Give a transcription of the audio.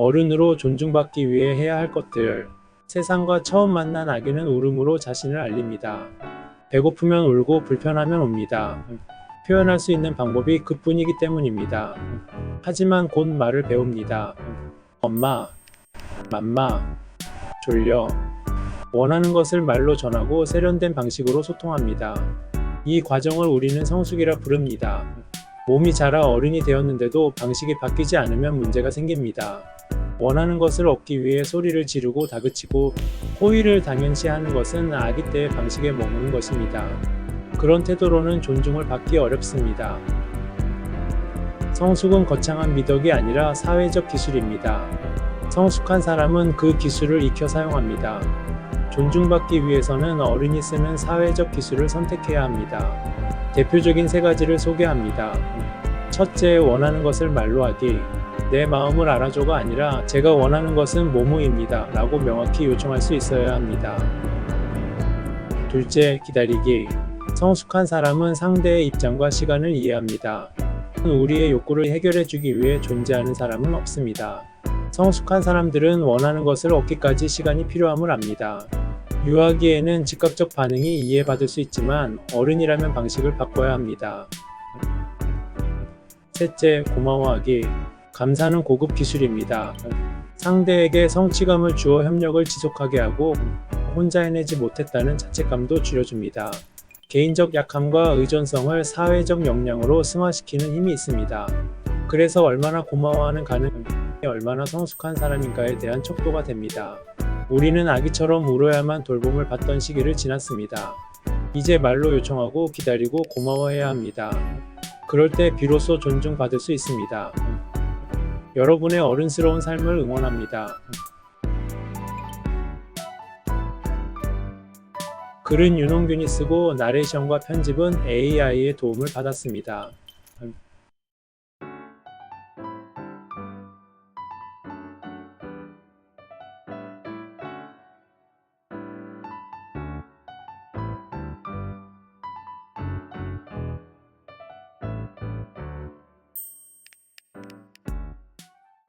어른으로 존중받기 위해 해야 할 것들. 세상과 처음 만난 아기는 울음으로 자신을 알립니다. 배고프면 울고 불편하면 옵니다. 표현할 수 있는 방법이 그뿐이기 때문입니다. 하지만 곧 말을 배웁니다. 엄마, 맘마, 졸려. 원하는 것을 말로 전하고 세련된 방식으로 소통합니다. 이 과정을 우리는 성숙이라 부릅니다. 몸이 자라 어른이 되었는데도 방식이 바뀌지 않으면 문제가 생깁니다. 원하는 것을 얻기 위해 소리를 지르고 다그치고 호의를 당연시 하는 것은 아기 때의 방식에 머무는 것입니다. 그런 태도로는 존중을 받기 어렵습니다. 성숙은 거창한 미덕이 아니라 사회적 기술입니다. 성숙한 사람은 그 기술을 익혀 사용합니다. 존중받기 위해서는 어른이 쓰는 사회적 기술을 선택해야 합니다. 대표적인 세 가지를 소개합니다. 첫째, 원하는 것을 말로 하기. 내 마음을 알아줘가 아니라 제가 원하는 것은 뭐뭐입니다. 라고 명확히 요청할 수 있어야 합니다. 둘째, 기다리기. 성숙한 사람은 상대의 입장과 시간을 이해합니다. 우리의 욕구를 해결해주기 위해 존재하는 사람은 없습니다. 성숙한 사람들은 원하는 것을 얻기까지 시간이 필요함을 압니다. 유아기에는 즉각적 반응이 이해받을 수 있지만 어른이라면 방식을 바꿔야 합니다. 셋째, 고마워하기. 감사는 고급 기술입니다. 상대에게 성취감을 주어 협력을 지속하게 하고 혼자 해내지 못했다는 자책감도 줄여줍니다. 개인적 약함과 의존성을 사회적 역량으로 승화시키는 힘이 있습니다. 그래서 얼마나 고마워하는 가능이 얼마나 성숙한 사람인가에 대한 척도가 됩니다. 우리는 아기처럼 울어야만 돌봄을 받던 시기를 지났습니다. 이제 말로 요청하고 기다리고 고마워해야 합니다. 그럴 때 비로소 존중받을 수 있습니다. 여러분의 어른스러운 삶을 응원합니다. 글은 윤홍균이 쓰고 나레이션과 편집은 AI의 도움을 받았습니다.